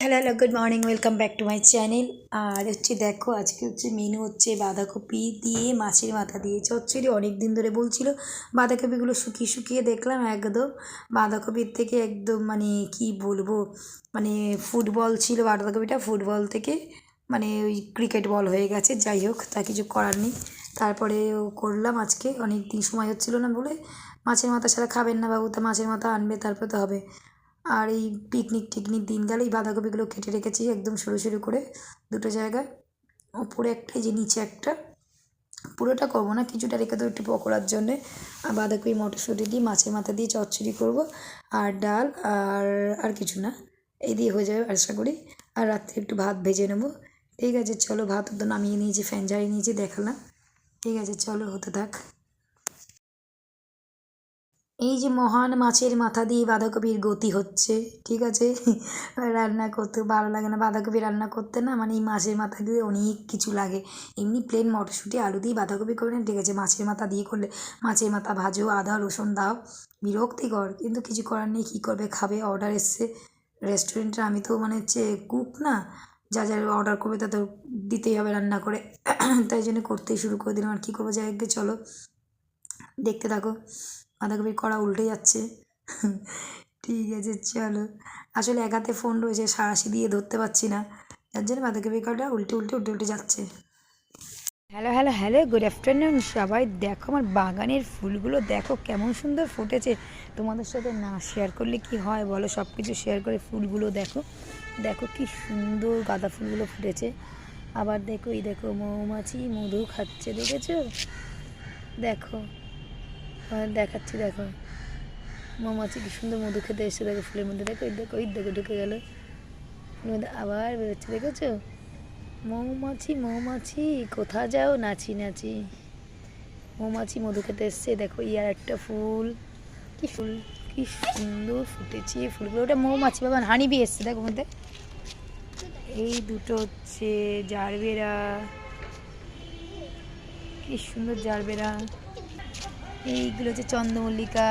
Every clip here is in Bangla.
Hello hello good morning welcome back to my channel আর হচ্ছে দেখো, আজকে হচ্ছে মেনু হচ্ছে বাঁধাকপি দিয়ে মাছের মাথা দিয়ে। চচ্চড়ি অনেক দিন ধরে বলছিল, বাঁধাকপিগুলো শুকিয়ে শুকিয়ে দেখলাম একদম। বাঁধাকপির থেকে একদম মানে কি বলব মানে ফুটবল ছিল বাঁধাকপিটা, ফুটবল থেকে মানে ওই ক্রিকেট বল হয়ে গেছে, যাই হোক, তা কিছু করার নেই। তারপরে করলাম আজকে অনেক দিন সময় হচ্ছিল না বলে। মাছের মাথা ছাড়া খাবেন না বাবু, তা মাছের মাথা আনবে, তারপরে তো হবে। আর এই পিকনিক টিকনিক দিন গেলে এই বাঁধাকপিগুলো কেটে রেখেছি একদম সরু সরু করে দুটো জায়গায়। ওপরে একটা যে নিচে একটা। পুরোটা করব না, কিছুটা রেখে দেবো একটু পকোড়ার জন্যে। আর বাঁধাকপি, মটরশুঁটি দিয়ে মাছের মাথা দিয়ে চচ্চড়ি করব। আর ডাল, আর আর কিছু না। এই দিয়ে হয়ে যাবে আশা করি। আর রাত্রে একটু ভাত ভেজে নেব। ঠিক আছে, চলো ভাত তো নামিয়ে নিয়েছি, ফ্যান ঝাড়িয়ে নিয়েছি, দেখালাম। ঠিক আছে, চলো, হতে থাক। এই যে মহান মাছের মাথা দিয়ে বাঁধাকপির গতি হচ্ছে, ঠিক আছে? রান্না করতে ভালো লাগে না, বাঁধাকপি রান্না করতে না মানে এই মাছের মাথা দিয়ে অনেক কিছু লাগে। এমনি প্লেন মটরশুঁটি, আলু দিয়ে বাঁধাকপি করবেন ঠিক আছে? মাছের মাথা দিয়ে করলে, মাছের মাথা ভাজো, আদা, রসুন দাও, বিরক্তিকর। কিন্তু কিছু করার নেই, কী করবে? খাবে অর্ডার এসছে। রেস্টুরেন্টে আমি তো মানে হচ্ছে কুক না, যা যা অর্ডার করবে তা তো দিতেই হবে রান্না করে। তাই জন্য করতেই শুরু করে দিলাম। আর কী করব? যাই চলো। দেখতে থাকো। বাঁধাকপির কড়া উল্টে যাচ্ছে। ঠিক আছে, চলো। আসলে এক হাতে ফোন রয়েছে, সারাশি দিয়ে ধরতে পারছি না। যার জন্য বাঁধাকপির কড়া উল্টে উল্টে উল্টে উল্টে যাচ্ছে। Hello hello hello good afternoon সবাই। দেখো আমার বাগানের ফুলগুলো, দেখো কেমন সুন্দর ফুটেছে। তোমাদের সাথে না শেয়ার করলে কি হয় বলো? সব কিছু শেয়ার করে ফুলগুলো দেখো। দেখো কি সুন্দর গাঁদা ফুলগুলো ফুটেছে। আবার দেখো এই দেখো মৌমাছি মধু খাচ্ছে, দেখেছ? দেখো। দেখাচ্ছি, দেখো। মৌমাছি কি সুন্দর মধু খেতে এসে দেখো ফুলের মধ্যে, দেখো দেখো ওই দেখো, ঢুকে গেল। মধ্যে আবার বেরোচ্ছে, দেখেছ? মৌমাছি মৌমাছি কোথা যাও? নাচি নাচি। মৌমাছি মধু খেতে এসছে, দেখো ইয়ার একটা ফুল। কি ফুল, কি সুন্দর ফুটেছে ফুলগুলো। ওটা মৌমাছি, বাবা হানি বি এসছে, দেখো, মধ্যে। এই দুটো হচ্ছে জারবেরা। কি সুন্দর জারবেরা। এইগুলো হচ্ছে চন্দ্রমল্লিকা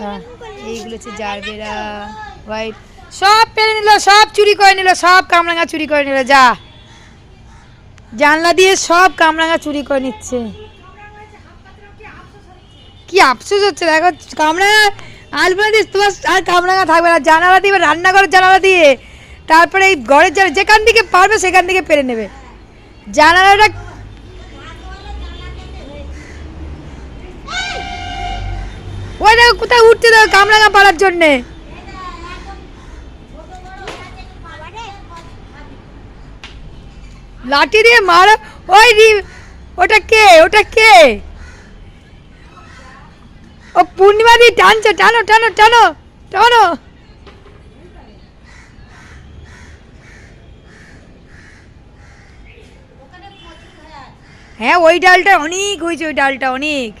হ্যাঁ, এইগুলো হচ্ছে জারবেরা হোয়াইট সব পেরে নিল সব চুরি করে নিল সব কামরাঙা চুরি করে নিল যা। জানলা দিয়ে সব কামরাঙা চুরি করে নিচ্ছে। কি আফসোস হচ্ছে দেখো কামরাঙা আলপনা দিয়ে তোমার আর কামরাঙা থাকবে না জানালা দিয়ে রান্নাঘরের জানালা দিয়ে তারপরে এই ঘরের জানালা যেখান থেকে পারবে সেখান থেকে পেরে নেবে। জানালাটা ওই দেখো কোথায় দেবে কামরাঙা পাড়ার লাঠি দিয়ে মারা, ওই ওটা কে ওটা কে? ও পূর্ণিমা টানছে, টানো টানো টানো টানো। হ্যাঁ ওই ডালটা অনেক হয়েছে, ওই ডালটা অনেক।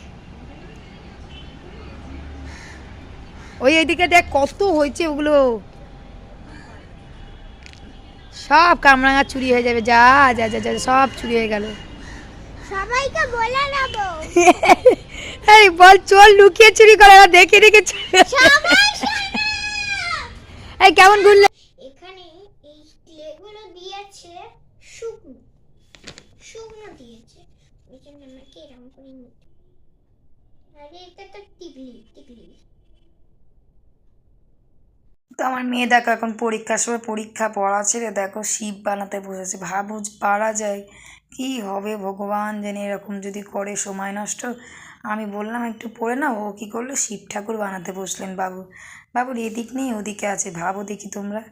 ওই এদিকে দেখ কত হয়েছে ওগুলো। সব কামরাঙা চুরি হয়ে যাবে যা যা যা যা সব চুরি হয়ে গেল। সবাইকে বলে নেব। এই বল চল লুকিয়ে চুরি করে ওরা দেখে দেখে। এই কেমন ঘুরলে? এখানে এই ক্লেগুলো দিয়েছে শুকনো। শুকনো দিয়েছে। ওই জন্য আমাকে এরকম করে নিতে আরে এটা তো টিকলি টিকলি তো আমার মেয়ে দেখো এখন পরীক্ষার সময় পরীক্ষা পড়া ছেড়ে দেখো শিব বানাতে বসেছে। ভাবো পারা যায়। কি হবে ভগবান জানে, এরকম যদি করে সময় নষ্ট। আমি বললাম, একটু পড়ে না ও কী করল? শিব ঠাকুর বানাতে বসলেন বাবু। বাবুর এদিক নেই, ওদিকে আছে। ভাবো দেখি তোমরা।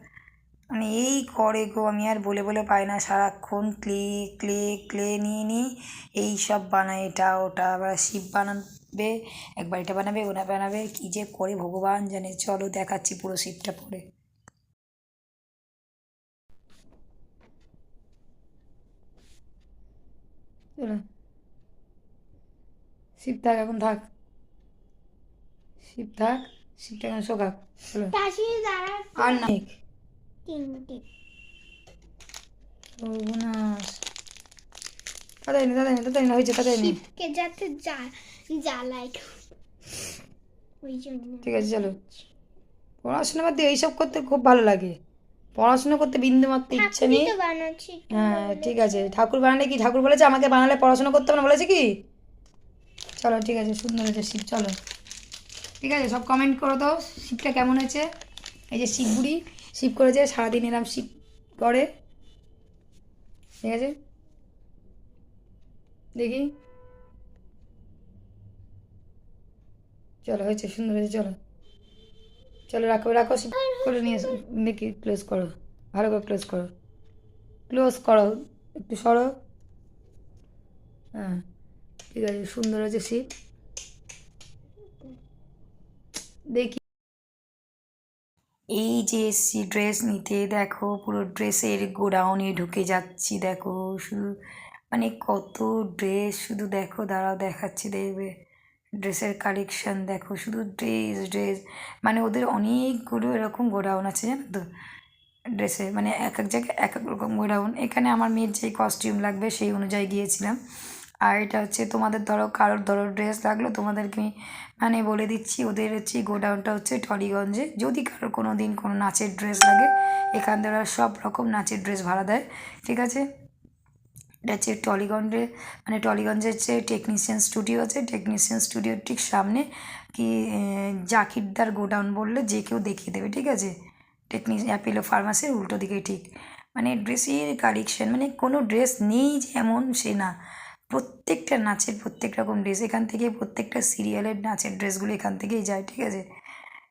মানে এই করে গো, আমি আর বলে বলে পাই না। সারাক্ষণ ক্লে ক্লে ক্লে নিয়ে নিয়ে এই সব বানায়, এটা, ওটা। আবার শিব বানাবে একবার এটা বানাবে ওটা বানাবে কী যে করে ভগবান জানে। চলো দেখাচ্ছি পুরো শিবটা পরে। শিব থাক এখন থাক। শিব থাক শিবটা এখন শোকাক চলো। আর না। তিনটে। সর্বনাশ। তাড়াতাড়ি নে তাড়াতাড়ি নে তাড়াতাড়ি নে হয়েছে তাড়াতাড়ি নে। শিবকে যাতে জ্বালায়। ওই জন্য ঠিক আছে চলো। পড়াশোনা বাদ দিয়ে এইসব করতে খুব ভালো লাগে। পড়াশোনা করতে বিন্দু মাত্র ইচ্ছে নেই। হ্যাঁ ঠিক আছে। ঠাকুর বানালে কি? ঠাকুর বলেছে আমাকে বানালে পড়াশোনা করতে হবে না? বলেছে কি? চলো ঠিক আছে সুন্দর হয়েছে শিব চলো। ঠিক আছে সব কমেন্ট করো তো শিবটা কেমন হয়েছে? এই যে শিব বুড়ি শিব করেছে সারাদিন এরম শিব করে। ঠিক আছে? দেখি। চলো, হয়েছে, সুন্দর হয়েছে, চলো। চলো, রাখো রাখো শিব করে নিয়ে দেখি ক্লোজ করো, ভালো করে ক্লোজ করো। ক্লোজ করো, একটু সরো। হ্যাঁ ঠিক আছে, সুন্দর হয়েছে শীত দেখি। এই যে এসছি ড্রেস নিতে। দেখো, পুরো ড্রেসের গোডাউনে ঢুকে যাচ্ছি, দেখো, শুধু মানে কত ড্রেস শুধু দেখো, দাঁড়াও দেখাচ্ছি, দেখবে। ড্রেসের কালেকশন দেখো, শুধু ড্রেস ড্রেস মানে ওদের অনেকগুলো এরকম গোডাউন আছে, জানো তো? ড্রেসে মানে এক এক জায়গায় এক এক রকম গোডাউন এখানে আমার মেয়ের যেই কস্টিউম লাগবে, সেই অনুযায়ী গিয়েছিলাম। আর এটা হচ্ছে তোমাদের, ধরো, কারোর, ধরো ড্রেস লাগল, তোমাদেরকে মানে বলে দিচ্ছি, ওদের হচ্ছে গোডাউনটা হচ্ছে টলিগঞ্জে। যদি কারোর কোনো দিন কোনো নাচের ড্রেস লাগে, এখান থেকে সব রকম নাচের ড্রেস ভাড়া দেয়, ঠিক আছে? এটা হচ্ছে টলিগঞ্জে মানে টলিগঞ্জের হচ্ছে টেকনিশিয়ান স্টুডিও আছে টেকনিশিয়ান স্টুডিওর ঠিক সামনে কি জাকিরদার গোডাউন বললে যে কেউ দেখিয়ে দেবে, ঠিক আছে? টেকনিক অ্যাপেলো ফার্মাসির উল্টো দিকে ঠিক। মানে ড্রেসের কালেকশন মানে কোনো ড্রেস নেই যে এমন, সে না। প্রত্যেকটা নাচের প্রত্যেক রকম ড্রেস এখান থেকে প্রত্যেকটা সিরিয়ালের নাচের ড্রেসগুলো এখান থেকেই যায়, ঠিক আছে?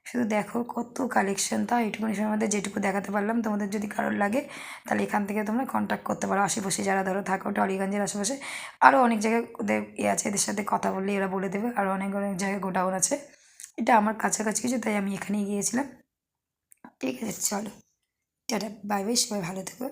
শুধু দেখো কত কালেকশন তা এইটুকুনি সময় মধ্যে যেটুকু দেখাতে পারলাম, তোমাদের যদি কারোর লাগে, তাহলে এখান থেকে তোমরা কন্ট্যাক্ট করতে পারো। আশেপাশে যারা ধরো থাকো টলিগঞ্জের আশেপাশে আরও অনেক জায়গায় ওদের এ আছে, এদের সাথে কথা বললে এরা বলে দেবে আরও অনেক অনেক জায়গায় গোডাউন আছে। এটা আমার কাছাকাছি কিছু, তাই আমি এখানেই গিয়েছিলাম। ঠিক আছে, চলো। টাটা বাই বাই সবাই ভালো থেকো।